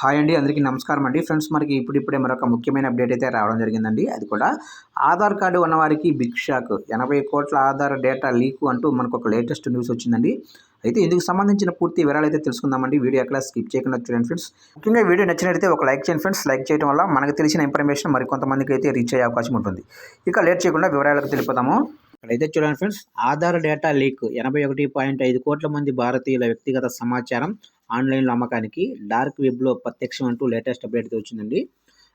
Hi అండి అందరికీ నమస్కారం అండి. ఫ్రెండ్స్ మనకి ఇప్పుడిప్పుడే మరొక ముఖ్యమైన అప్డేట్ అయితే రావడం జరిగిందండి. అది కూడా ఆధార్ కార్డు ఉన్నవారికి బిగ్ షాక్. ఎనభై కోట్ల ఆధార్ డేటా లీక్ అంటూ మనకు ఒక లేటెస్ట్ న్యూస్ వచ్చిందండి. అయితే ఇందుకు సంబంధించిన పూర్తి వివరాలు అయితే తెలుసుకుందామండి. వీడియో ఎక్కడ స్కిప్ చేయకుండా చూడండి ఫ్రెండ్స్. ముఖ్యంగా వీడియో నచ్చినట్లయితే ఒక లైక్ చేయండి ఫ్రెండ్స్. లైక్ చేయడం వల్ల మనకు తెలిసిన ఇన్ఫర్మేషన్ మరికొంతమందికి అయితే రీచ్ అయ్యే అవకాశం ఉంటుంది. ఇక లేట్ చేయకుండా వివరాలకు తెలిపోతాము ఇక్కడైతే చూడండి ఫ్రెండ్స్ ఆధార్ డేటా లీక్. ఎనభై ఒకటి పాయింట్ ఐదు కోట్ల మంది భారతీయుల వ్యక్తిగత సమాచారం ఆన్లైన్లో అమ్మకానికి డార్క్ వెబ్లో ప్రత్యక్షం అంటూ లేటెస్ట్ అప్డేట్ వచ్చిందండి.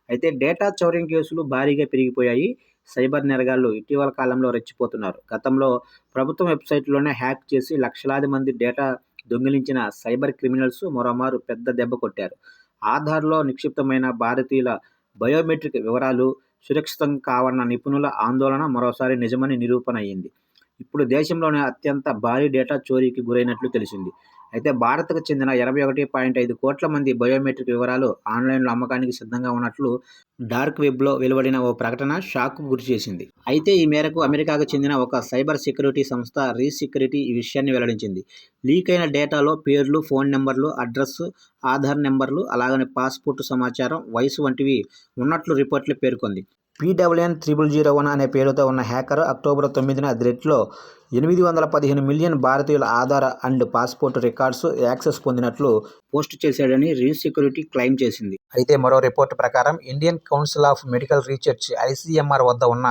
అయితే డేటా చౌర్యం కేసులు భారీగా పెరిగిపోయాయి. సైబర్ నేరగాళ్ళు ఇటీవల కాలంలో రెచ్చిపోతున్నారు. గతంలో ప్రభుత్వం వెబ్సైట్లోనే హ్యాక్ చేసి లక్షలాది మంది డేటా దొంగిలించిన సైబర్ క్రిమినల్స్ మరోమారు పెద్ద దెబ్బ కొట్టారు. ఆధార్లో నిక్షిప్తమైన భారతీయుల బయోమెట్రిక్ వివరాలు సురక్షితం కావన్న నిపుణుల ఆందోళన మరోసారి నిజమని నిరూపణ అయ్యింది. ఇప్పుడు దేశంలోనే అత్యంత భారీ డేటా చోరీకి గురైనట్లు తెలిసింది. అయితే భారత్కు చెందిన ఇరవై ఒకటి పాయింట్ ఐదు కోట్ల మంది బయోమెట్రిక్ వివరాలు ఆన్లైన్లో అమ్మకానికి సిద్ధంగా ఉన్నట్లు డార్క్ వెబ్లో వెలువడిన ఓ ప్రకటన షాక్కు గురిచేసింది అయితే ఈ మేరకు అమెరికాకు చెందిన ఒక సైబర్ సెక్యూరిటీ సంస్థ రీసెక్యూరిటీ ఈ విషయాన్ని వెల్లడించింది. లీక్ అయిన డేటాలో పేర్లు ఫోన్ నెంబర్లు అడ్రస్ ఆధార్ నెంబర్లు అలాగనే పాస్పోర్ట్ సమాచారం వయసు వంటివి ఉన్నట్లు రిపోర్ట్లు పేర్కొంది. పీడబ్ల్యూఎన్ త్రిబుల్ జీరో వన్ అనే పేరుతో ఉన్న హ్యాకర్ అక్టోబర్ తొమ్మిదిన థ్రెడ్లో ఎనిమిది వందల పదిహేను మిలియన్ భారతీయుల Aadhaar and passport records access పొందినట్లు పోస్ట్ చేశాడని రీ సెక్యూరిటీ క్లెయిమ్ చేసింది. అయితే మరో రిపోర్ట్ ప్రకారం Indian Council of Medical Research ICMR వద్ద ఉన్న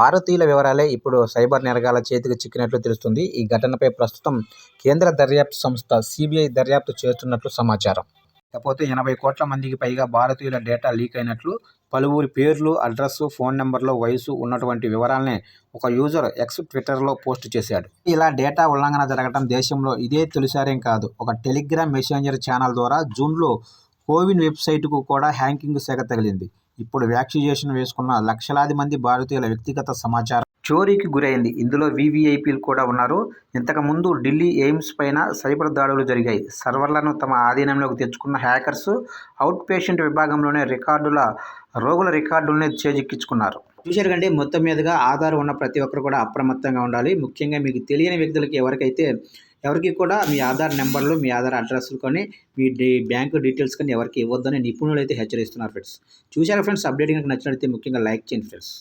భారతీయుల వివరాలే ఇప్పుడు సైబర్ నేరగాల చేతికి చిక్కినట్లు తెలుస్తుంది. ఈ ఘటనపై ప్రస్తుతం కేంద్ర దర్యాప్తు సంస్థ సిబిఐ దర్యాప్తు చేస్తున్నట్లు సమాచారం. కాకపోతే ఎనభై కోట్ల మందికి పైగా భారతీయుల డేటా లీక్ అయినట్లు పలువురి పేర్లు అడ్రస్సు ఫోన్ నెంబర్లో వయసు ఉన్నటువంటి వివరాలని ఒక యూజర్ ఎక్స్ ట్విట్టర్లో పోస్ట్ చేశాడు. ఇలా డేటా ఉల్లంఘన జరగడం దేశంలో ఇదే తొలిసారేం కాదు. ఒక టెలిగ్రామ్ మెసెంజర్ ఛానల్ ద్వారా జూన్లో కోవిన్ వెబ్సైట్కు కూడా హ్యాంకింగ్ శాఖ తగిలింది. ఇప్పుడు వ్యాక్సినేషన్ వేసుకున్న లక్షలాది మంది భారతీయుల వ్యక్తిగత సమాచారం చోరీకి గురైంది. ఇందులో వీవీఐపీలు కూడా ఉన్నారు. ఇంతకుముందు ఢిల్లీ ఎయిమ్స్ పైన సైబర్ దాడులు జరిగాయి. సర్వర్లను తమ ఆధీనంలోకి తెచ్చుకున్న హ్యాకర్స్ అవుట్ పేషెంట్ విభాగంలోనే రికార్డుల రోగుల రికార్డులనే చేజిక్కించుకున్నారు. చూశారు కండి మొత్తం మీదుగా ఆధార్ ఉన్న ప్రతి ఒక్కరు కూడా అప్రమత్తంగా ఉండాలి. ముఖ్యంగా మీకు తెలియని వ్యక్తులకి ఎవరికైతే ఎవరికి కూడా మీ ఆధార్ నెంబర్లు మీ ఆధార్ అడ్రస్లు కానీ మీ బ్యాంకు డీటెయిల్స్ కానీ ఎవరికి ఇవ్వద్దని నిపుణులు అయితే హెచ్చరిస్తున్నారు ఫ్రెండ్స్. చూశారు ఫ్రెండ్స్ అప్డేట్ కనుక నచ్చినట్లయితే ముఖ్యంగా లైక్ చేయండి ఫ్రెండ్స్.